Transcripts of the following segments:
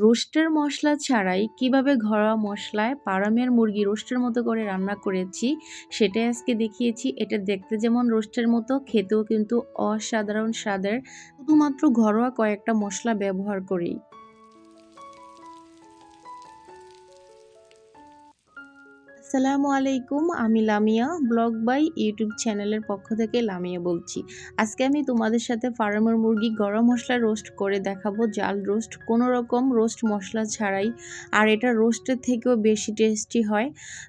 রোস্টের মশলা ছাড়াই কীভাবে ঘরোয়া মশলায় পারামের মুরগি রোস্টের মতো করে রান্না করেছি, সেটাই আজকে দেখিয়েছি। এটা দেখতে যেমন রোস্টের মতো, খেতেও কিন্তু অসাধারণ স্বাদের। শুধুমাত্র ঘরোয়া কয়েকটা মশলা ব্যবহার করেই। আসসালামু আলাইকুম, আমি লামিয়া, ব্লগ বাই ইউটিউব চ্যানেলের পক্ষ থেকে লামিয়া বলছি। আজকে আমি তোমাদের সাথে ফার্মের মুরগি গরম মশলা রোস্ট করে দেখাবো জাল রোস্ট কোনো রকম রোস্ট মশলা ছাড়াই, আর এটা রোস্টের থেকেও বেশি টেস্টি হয়।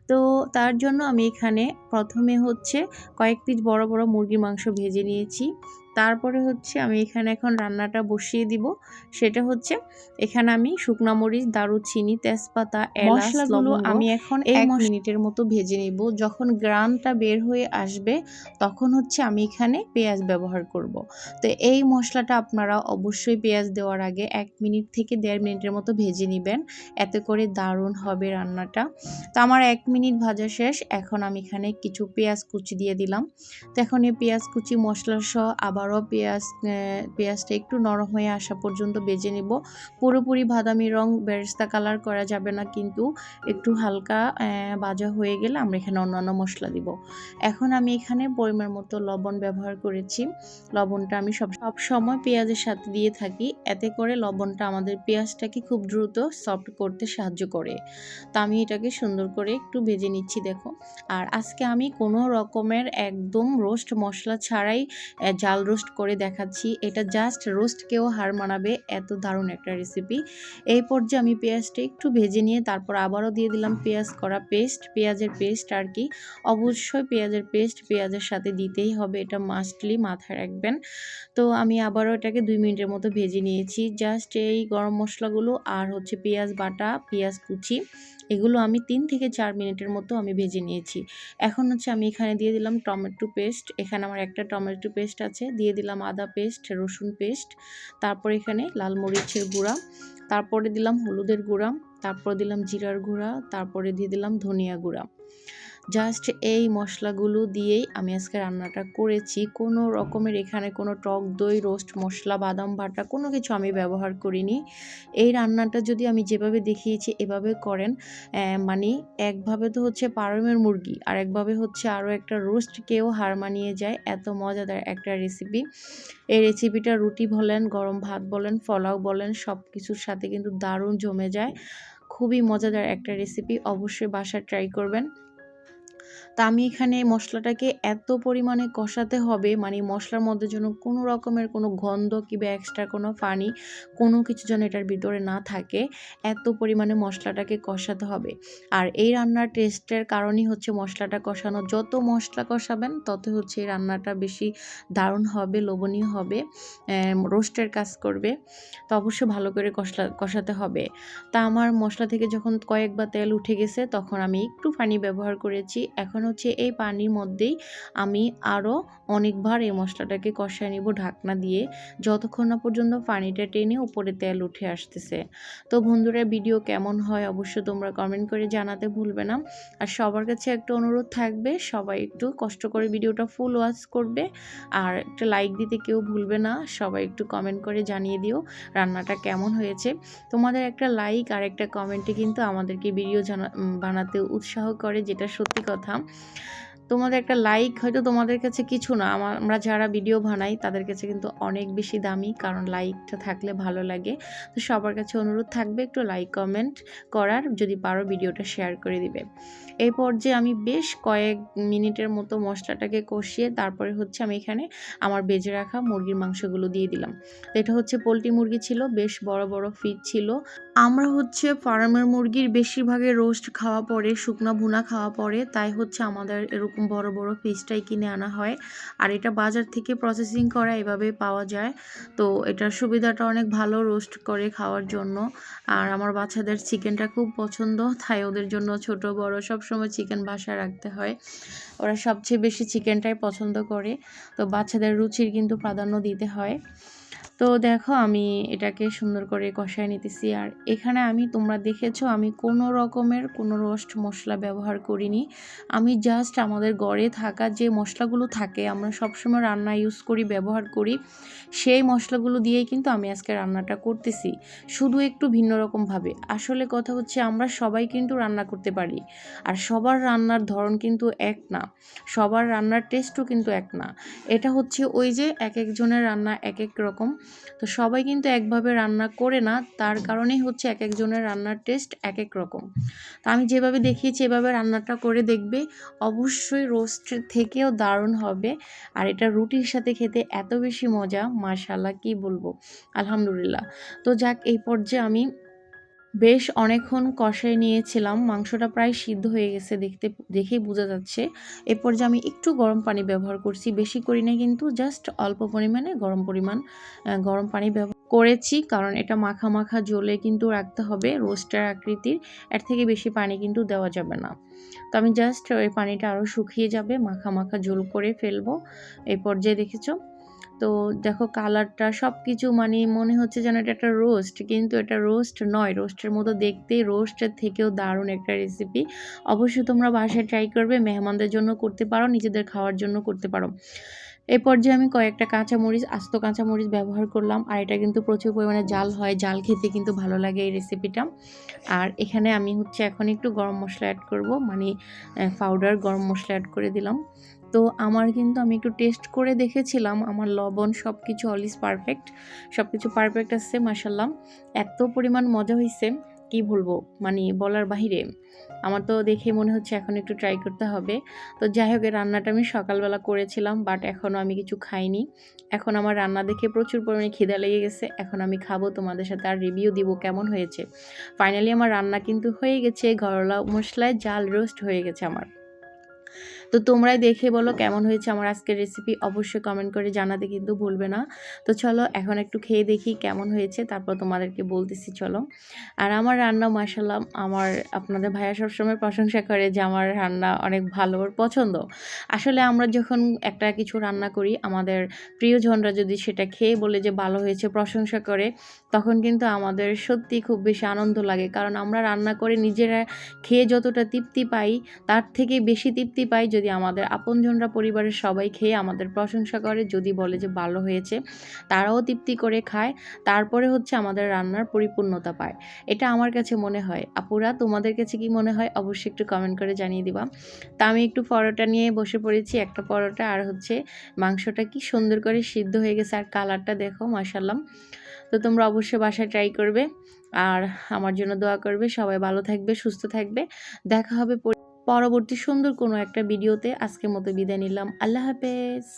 তো তার জন্য আমি এখানে প্রথমে হচ্ছে কয়েক পিস বড় বড় মুরগির মাংস ভেজে নিয়েছি। তারপরে হচ্ছে আমি এখানে এখন রান্নাটা বসিয়ে দিব। সেটা হচ্ছে এখানে আমি শুকনা মরিচ দারুচিনি তেজপাতা মশলাগুলো আমি এখন এক মিনিটের মতো ভেজে নিব। যখন গ্রানটা বের হয়ে আসবে তখন হচ্ছে আমি এখানে পেঁয়াজ ব্যবহার করব। তো এই মশলাটা আপনারা অবশ্যই পেঁয়াজ দেওয়ার আগে এক মিনিট থেকে দেড় মিনিটের মতো ভেজে নেবেন। এতে করে দারুণ হবে রান্নাটা। তো আমার এক মিনিট ভাজা শেষ। এখন আমি এখানে কিছু পেঁয়াজ কুচি দিয়ে দিলাম। তো এখন এই পেঁয়াজ কুচি মশলা সহ আবার আবারও পেঁয়াজ পেঁয়াজটা একটু নরম হয়ে আসা পর্যন্ত বেজে নিব। পুরোপুরি বাদামি রং বেরেস্তা কালার করা যাবে না, কিন্তু একটু হালকা ভাজা হয়ে গেলে আমরা এখানে অন্যান্য মশলা দিব। এখন আমি এখানে পরিমাণ মতো লবণ ব্যবহার করেছি। লবণটা আমি সব সব সময় পেঁয়াজের সাথে দিয়ে থাকি। এতে করে লবণটা আমাদের পেঁয়াজটাকে খুব দ্রুত সফট করতে সাহায্য করে। তো আমি এটাকে সুন্দর করে একটু ভেজে নিচ্ছি, দেখো। আর আজকে আমি কোনো রকমের একদম রোস্ট মশলা ছাড়াই জাল রোস্ট করে দেখাচ্ছি। এটা জাস্ট রোস্টকেও হার মানাবে, এত দারুণ একটা রেসিপি এই পর্যায়ে আমি পেঁয়াজটা একটু ভেজে নিয়ে তারপর আবারও দিয়ে দিলাম পেঁয়াজ করা পেস্ট পেঁয়াজের পেস্ট আর কি। অবশ্যই পেঁয়াজের পেস্ট পেঁয়াজের সাথে দিতেই হবে, এটা মাস্টলি মাথায় রাখবেন। তো আমি আবারও এটাকে দুই মিনিটের মতো ভেজে নিয়েছি। জাস্ট এই গরম মশলাগুলো আর হচ্ছে পেঁয়াজ বাটা, পেঁয়াজ কুচি, এগুলো আমি তিন থেকে চার মিনিটের মতো আমি ভেজে নিয়েছি। এখন হচ্ছে আমি এখানে দিয়ে দিলাম টমেটো পেস্ট এখানে আমার একটা টমেটো পেস্ট আছে দিয়ে দিলাম আদা পেস্ট, রসুন পেস্ট, তারপর এখানে লাল মরিচের গুঁড়া, তারপরে দিলাম হলুদের গুঁড়া, তারপর দিলাম জিরার গুঁড়া, তারপরে দিয়ে দিলাম ধনিয়া গুঁড়া। জাস্ট এই মশলাগুলো দিয়েই আমি আজকে রান্নাটা করেছি। কোনো রকমের এখানে কোনো টক দই রোস্ট মশলা, বাদাম বাটা কোনো কিছু আমি ব্যবহার করিনি। এই রান্নাটা যদি আমি যেভাবে দেখিয়েছি এভাবে করেন মানে একভাবে তো হচ্ছে পারমের মুরগি আর একভাবে হচ্ছে আরও একটা রোস্টকেও হার মানিয়ে যায়। এত মজাদার একটা রেসিপি এই রেসিপিটা রুটি বলেন, গরম ভাত বলেন ফলাও বলেন সব কিছুর সাথে কিন্তু দারুণ জমে যায়। খুবই মজাদার একটা রেসিপি অবশ্যই বাসায় ট্রাই করবেন। তা আমি এখানে মশলাটাকে এত পরিমাণে কষাতে হবে মানে মশলার মধ্যে যেন কোনো রকমের কোনো গন্ধ কিংবা এক্সট্রা কোনো পানি কোনো কিছু যেন এটার ভিতরে না থাকে, এত পরিমাণে মশলাটাকে কষাতে হবে। আর এই রান্নার টেস্টের কারণই হচ্ছে মশলাটা কষানো। যত মশলা কষাবেন, তত হচ্ছে এই রান্নাটা বেশি দারুণ হবে, লোভনীয় হবে রোস্টের কাজ করবে। তো অবশ্যই ভালো করে কষলা, কষাতে হবে। তা আমার মশলা থেকে যখন কয়েকবার তেল উঠে গেছে, তখন আমি একটু পানি ব্যবহার করেছি। এখন হচ্ছে এই পানির মধ্যেই আমি আরও অনেকবার এই মশলাটাকে কষায় নিব ঢাকনা দিয়ে। যতক্ষণ না পর্যন্ত পানিটা টেনে উপরে তেল উঠে আসতেছে। তো বন্ধুরা, ভিডিও কেমন হয় অবশ্য তোমরা কমেন্ট করে জানাতে ভুলবে না। আর সবার কাছে একটা অনুরোধ থাকবে, সবাই একটু কষ্ট করে ভিডিওটা ফুল ওয়াচ করবে। আর একটা লাইক দিতে কেউ ভুলবে না, সবাই একটু কমেন্ট করে জানিয়ে দিও রান্নাটা কেমন হয়েছে। তোমাদের একটা লাইক আর একটা কমেন্টে কিন্তু আমাদেরকে ভিডিও জানা বানাতে উৎসাহ করে, যেটা সত্যি কথা। rakam. তোমাদের একটা লাইক হয়তো তোমাদের কাছে কিছু না। আমার যারা ভিডিও বানাই, তাদের কাছে কিন্তু অনেক বেশি দামি, কারণ লাইকটা থাকলে ভালো লাগে। তো সবার কাছে অনুরোধ থাকবে একটু লাইক কমেন্ট করার, যদি পারো ভিডিওটা শেয়ার করে দিবে। এই পর্যায়ে আমি বেশ কয়েক মিনিটের মতো মশলাটাকে কষিয়ে, তারপরে হচ্ছে আমি এখানে আমার বেজে রাখা মুরগির মাংসগুলো দিয়ে দিলাম। এটা হচ্ছে পোলট্রি মুরগি ছিল, বেশ বড় বড় ফিট ছিল। আমরা হচ্ছে ফার্মের মুরগির বেশিরভাগে রোস্ট খাওয়া পরে, শুকনা ভুনা খাওয়া পরে, তাই হচ্ছে আমাদের এরকম বড় বড় ফিসটাই কিনে আনা হয়। আর এটা বাজার থেকে প্রসেসিং করা এভাবে পাওয়া যায়। তো এটার সুবিধাটা অনেক ভালো রোস্ট করে খাওয়ার জন্য। আর আমার বাচ্চাদের চিকেনটা খুব পছন্দ, তাই ওদের জন্য ছোট, বড় সব সময় চিকেন বাসায় রাখতে হয়। ওরা সবচেয়ে বেশি চিকেনটাই পছন্দ করে। তো বাচ্চাদের রুচির কিন্তু প্রাধান্য দিতে হয়। তো দেখো আমি এটাকে সুন্দর করে কষায় নিতেছি। আর এখানে আমি, তোমরা দেখেছ, আমি কোনো রকমের কোনো রোস্ট মশলা ব্যবহার করিনি। আমি জাস্ট আমাদের ঘরে থাকা যে মশলাগুলো থাকে, আমরা সবসময় রান্না ইউজ করি, ব্যবহার করি, সেই মশলাগুলো দিয়েই কিন্তু আমি আজকে রান্নাটা করতেছি। শুধু একটু ভিন্ন রকমভাবে আসলে কথা হচ্ছে, আমরা সবাই কিন্তু রান্না করতে পারি। আর সবার রান্নার ধরন কিন্তু এক না। সবার রান্নার টেস্টও কিন্তু এক না। এটা হচ্ছে ওই যে এক একজনের রান্না এক এক রকম। তো সবাই কিন্তু একভাবে রান্না করে না, তার কারণেই হচ্ছে এক একজনের রান্নার টেস্ট এক এক রকম। তো আমি যেভাবে দেখিয়েছি, এভাবে রান্নাটা করে দেখবে, অবশ্যই রোস্ট থেকেও দারুণ হবে। আর এটা রুটির সাথে খেতে এত বেশি মজা মাশাল্লাহ কি বলব? আলহামদুলিল্লাহ। তো যাক, এই পর্যায়ে আমি বেশ অনেকক্ষণ কষায় নিয়েছিলাম। মাংসটা প্রায় সিদ্ধ হয়ে গেছে দেখতে, দেখেই বোঝা যাচ্ছে। এ পর্যায়ে আমি একটু গরম পানি ব্যবহার করছি, বেশি করি না কিন্তু জাস্ট অল্প পরিমাণে গরম পরিমাণ গরম পানি ব্যবহার করেছি। কারণ এটা মাখা মাখা জলে কিন্তু রাখতে হবে রোস্টার আকৃতির, এর থেকে বেশি পানি কিন্তু দেওয়া যাবে না। তো আমি জাস্ট ওই পানিটা আরও শুকিয়ে যাবে, মাখা মাখা ঝোল করে ফেলব। এই পর্যায়ে দেখেছ তো দেখো কালারটা সব কিছু মানে মনে হচ্ছে যেন এটা একটা রোস্ট, কিন্তু এটা রোস্ট নয়। রোস্টের মতো দেখতে, রোস্টের থেকেও দারুণ একটা রেসিপি অবশ্যই তোমরা বাসায় ট্রাই করবে, মেহমানদের জন্য করতে পারো, নিজেদের খাওয়ার জন্য করতে পারো। এই পর্যায়ে আমি কয়েকটা কাঁচামরিচ, আস্ত কাঁচামরিচ ব্যবহার করলাম, আর এটা কিন্তু প্রচুর পরিমাণে জাল হয়। জাল খেতে কিন্তু ভালো লাগে এই রেসিপিটা আর এখানে আমি হচ্ছে এখন একটু গরম মশলা অ্যাড করব মানে পাউডার গরম মশলা অ্যাড করে দিলাম। তো আমার কিন্তু আমি একটু টেস্ট করে দেখেছিলাম। আমার লবণ সব কিছু অল ইজ পারফেক্ট সব কিছু পারফেক্ট আসছে মাসাল্লাম এত পরিমাণ মজা হয়েছে কি বলব? মানে বলার বাহিরে। আমার তো দেখে মনে হচ্ছে এখন একটু ট্রাই করতে হবে। তো যাই হোক রান্নাটা আমি সকালবেলা করেছিলাম বাট এখনও আমি কিছু খাইনি। এখন আমার রান্না দেখে প্রচুর পরিমাণে খিদা লেগে গেছে। এখন আমি খাব, তোমাদের সাথে আর রিভিউ দিব কেমন হয়েছে। ফাইনালি আমার রান্না কিন্তু হয়ে গেছে, ঘরোয়া মশলায় জাল রোস্ট হয়ে গেছে আমার। তো তোমরাই দেখে বলো কেমন হয়েছে আমার আজকের রেসিপি অবশ্যই কমেন্ট করে জানাতে কিন্তু ভুলবে না। তো চলো এখন একটু খেয়ে দেখি কেমন হয়েছে, তারপর তোমাদেরকে বলতেছি চলো। আর আমার রান্না মাসাল্লাহ আমার আপনাদের ভাইয়া সবসময় প্রশংসা করে যে আমার রান্না অনেক ভালো পছন্দ। আসলে আমরা যখন একটা কিছু রান্না করি, আমাদের প্রিয়জনরা যদি সেটা খেয়ে বলে যে ভালো হয়েছে, প্রশংসা করে, তখন কিন্তু আমাদের সত্যি খুব বেশি আনন্দ লাগে। কারণ আমরা রান্না করে নিজেরা খেয়ে যতটা তৃপ্তি পাই, তার থেকে বেশি তৃপ্তি পাই যদি আমাদের আপনজনরা পরিবারের সবাই খেয়ে আমাদের প্রশংসা করে, যদি বলে যে ভালো হয়েছে, তারাও তৃপ্তি করে খায়, তারপরে হচ্ছে আমাদের রান্নার পরিপূর্ণতা পায়। এটা আমার কাছে মনে হয়। আপুরা, তোমাদের কাছে কি মনে হয়? অবশ্যই একটু কমেন্ট করে জানিয়ে দিবা। তা আমি একটু পরোটা নিয়ে বসে পড়েছি, একটা পরোটা, আর হচ্ছে মাংসটা কি সুন্দর করে সিদ্ধ হয়ে গেছে, আর কালারটা দেখো মাসাল্লাম তো তোমরা অবশ্যই বাসায় ট্রাই করবে, আর আমার জন্য দোয়া করবে। সবাই ভালো থাকবে, সুস্থ থাকবে। দেখা হবে পরবর্তী সুন্দর কোনো একটা ভিডিওতে আজকের মতো বিদায় নিলাম। আল্লাহ হাফেজ।